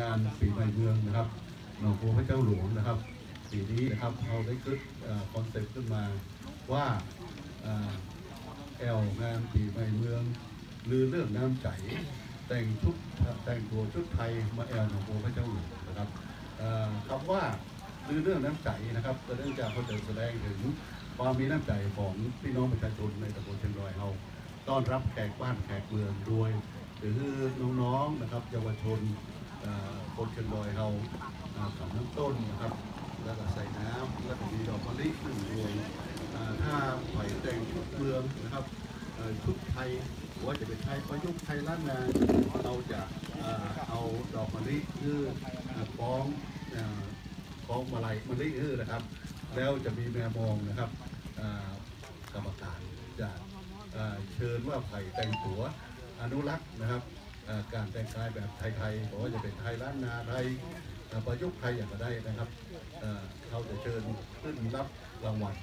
งานปีใหม่เมืองนะครับหนองบัวพระเจ้าหลวงนะครับปีนี้นะครับเราได้คิดคอนเซ็ปต์ขึ้นมาว่าแอลงานปีใหม่เมืองลือเรื่องน้ำใจ แต่งชุดแต่งตัวชุดไทยมาแอลหนองบัวพระเจ้าหลวงนะครับเอ่อคำว่าลือเรื่องน้ำใจนะครับก็เนื่องจากเขาจะแสดงถึงความมีน้ำใจของพี่น้องประชาชนในตำบลเชียงรอยเราต้อนรับแขกบ้านแขกเมืองโดยหรือน้องๆ นะครับเยาวชนคนเชียงรอยเราขับน้ำต้นนะครับแล้วก็ใส่น้ำแล้วก็มีดอกมะลิหนึ่งดวงถ้าไผ่แต่งชุดเมืองนะครับชุดไทยหรือว่าจะเป็นไทยประยุกต์ไทยล้านนาเราจะเอาดอกมะลิคืออ่าคล้องอ่าคล้องมาลัยมะลิคือนะครับ แล้วจะมีแมวมองนะครับกรรมการจะเชิญว่าไผ่แต่งตัวอนุรักษ์นะครับ การแต่งกายแบบไทยๆบอกว่าจะเป็นไทยล้านนาไทยประยุกต์ไทยอย่างก็ได้นะครับเอ่อเขาจะเชิญขึ้นรับรางวัล